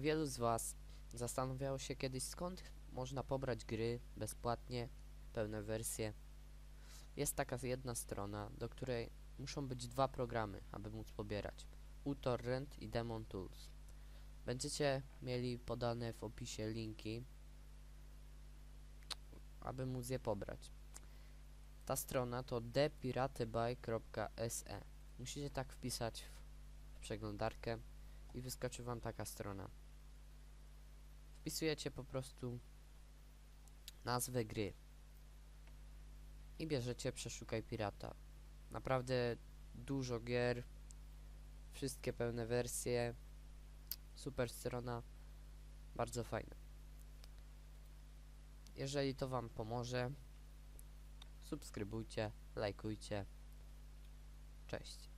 Wielu z Was zastanawiało się kiedyś skąd można pobrać gry bezpłatnie, pełne wersje. Jest taka jedna strona, do której muszą być dwa programy, aby móc pobierać. uTorrent i Demon Tools. Będziecie mieli podane w opisie linki, aby móc je pobrać. Ta strona to depiratybuy.se. Musicie tak wpisać w przeglądarkę i wyskoczy wam taka strona. Wpisujecie po prostu nazwę gry i bierzecie przeszukaj pirata. Naprawdę dużo gier, wszystkie pełne wersje, super strona, bardzo fajna. Jeżeli to wam pomoże, subskrybujcie, lajkujcie. Cześć.